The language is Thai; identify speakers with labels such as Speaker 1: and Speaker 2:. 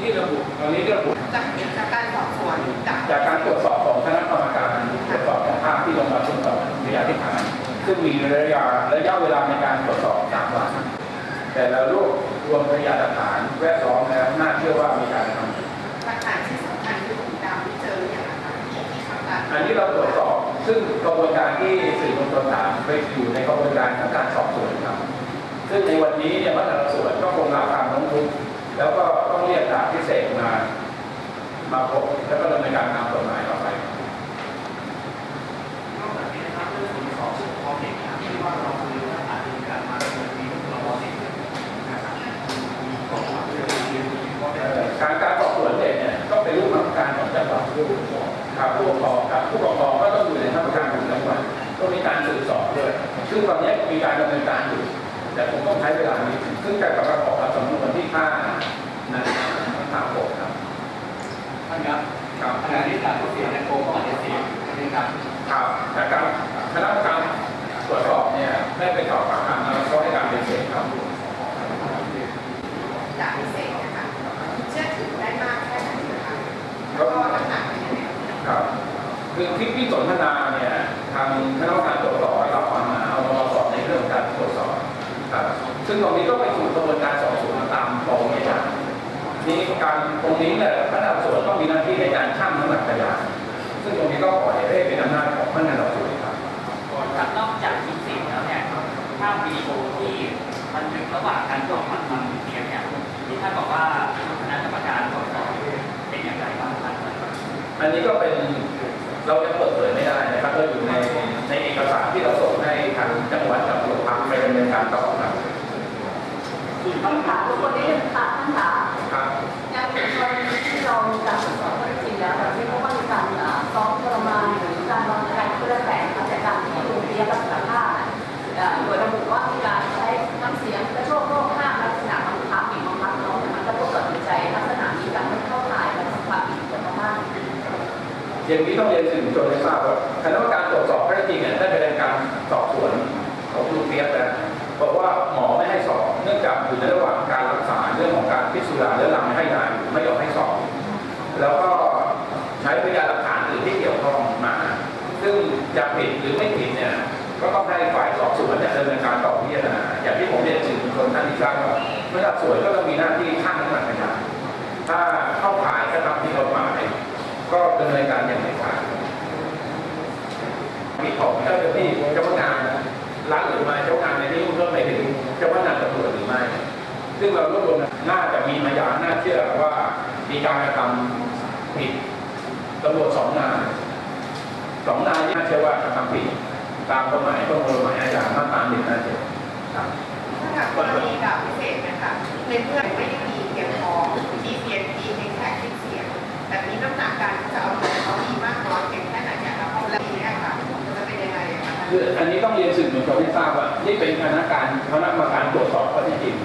Speaker 1: รงนี้ก็ระบุ
Speaker 2: จากจากการสอบสวนจาก
Speaker 1: จากการตรวจสอบของคณะกรรมการตรวจสอบของภาคที่ลงมาตรวจสอบพยานที่ฐานซึ่งมีระยะระยะเวลาในการตรวจสอบสามวันแต่เรารวบรวมพยานหลักฐานแวดล้อมแล้วน่าเชื่อว่ามีการกระทำ
Speaker 2: หลักฐานที่สำคัญคือถุงดำที่เจอเนี่ยนะคะที่ทำการ
Speaker 1: อันนี้เราตรวจสอบซึ่งกระบวนการที่สื่อมวลชนถามไปอยู่ในกระบวนการของการสอบสวนครับ ซึ่งในวันนี้เนี่ยพนักงานสอบสวนก็คงรับการร้องทุกข์แล้วก็ต้องเรียกดาบพิเศษมา มาพบแล้วก็ดำเนินการตามกฎหมายต่อไป
Speaker 3: นอกจากนี้นะครับเรื่องของสอบพอเด็กนะครับที่ว่าเราคือว่าอาจจะมีการมาดำเนินคดีกับเราเด็กนะครับมีข้อความเรื่องนี้ก็ได้
Speaker 1: การการสอบสวนเด็กเนี่ยก็เป็นรูปแบบการของจังหวัดผู้ปกครองครับผู้ปกครองครับผู้ปกครองก็ต้องอยู่ในท่ามกางของจังหวัดต้องมีการสืบสอบด้วยซึ่งตอนนี้มีการดำเนินการอยู่ แต่ผมต้องใช้เวลานิดนึงซึ่งการประกอบสำนวนวันที่5นะครับทางปกครับ
Speaker 3: ท่าน ครับ
Speaker 1: ครับ
Speaker 3: ขณะที่การผู้เสียในโกก็ปฏิเสธนะครับ
Speaker 1: ครับแต่การคณะกรรมการตรวจสอบเนี่ยได้ไปสอบปากคำแล้วก็ให้การเป็นเสร็จครับ
Speaker 2: จากพิเศษนะคะเชื่อถือได้มากแค่ไหนนะคะแล้วก็น้ำหนักเป็นยังไง
Speaker 1: ครับคือคลิปที่สนทนาเนี่ยทางคณะ นี่การตรงนี้เนี่ยพนักงานสอบสวนต้องมีหน้าที่ในการชั่งน้ำหนักพยานซึ่งตรงนี้ก็ปล่อยให้เป็นอำนาจของพนักงานสอบสวนครับ
Speaker 4: ครับนอกจากคลิปเสียงแล้วเนี่ยภาพวิดีโอที่บันทึกระหว่างการสอบปากคำเสียงเนี่ยที่ท่านบอกว่าคณะกรรมการตรวจสอบเป็นอย่างไรบ้างครับ
Speaker 1: อันนี้ก็เป็นเราจะเปิดเผยไม่ได้นะครับเราอยู่ในในเอกสารที่เราส่งให้ทางจังหวัดกับโรงพักไปดำเนินการต่อครับ
Speaker 5: คำถามทุกคน อย่างนี้ต้องเรี
Speaker 1: ยนสื่อมวลชนให้ทราบว่าคณะกรรมการตรวจสอบข้อเท็จจริงเนี่ยได้ไปดำเนินการสอบสวนของครูเปียกแล้วบอกว่าหมอไม่ให้สอบเนื่องจากอยู่ในระหว่างการรักษาเรื่องของการพิษสุราเรื้อรังไม่ให้ยาอยู่ไม่ยอมให้สอบ แล้วก็ใช้พยานหลักฐานอื่นที่เกี่ยวข้องมา ซึ่งจะผิดหรือไม่ผิดเนี่ยก็ต้องให้ฝ่ายสอบสวนเนี่ยดำเนินการต่อพิจารณาอย่างที่ผมเรียนสื่อมวลชนท่านที่ทราบว่าเมื่อสอบสวนก็ต้องมีหน้าที่ชั่งน้ำหนักพยานถ้า ก็ดำเนินการอย่างเด็ดขาดมีของเจ้าหน้าที่เจ้าพนักงานรัฐหรือไม่เจ้าพนักงานในที่รวมไปถึงเจ้าพนักงานตำรวจหรือไม่ ซึ่งเรารวบรวมน่าจะมีพยานน่าเชื่อว่ามีการกระทำผิดตำรวจสองนายสองนายน่าเชื่อว่ากระทำผิดตามกฎหมายประมวลกฎหมาย คื
Speaker 2: ออันนี้ต้องเรีย
Speaker 1: นสื่อมวลชนให้ทราบว่านี่เป็นคณะการคณะกรรมการตรวจสอบข้อที่จริง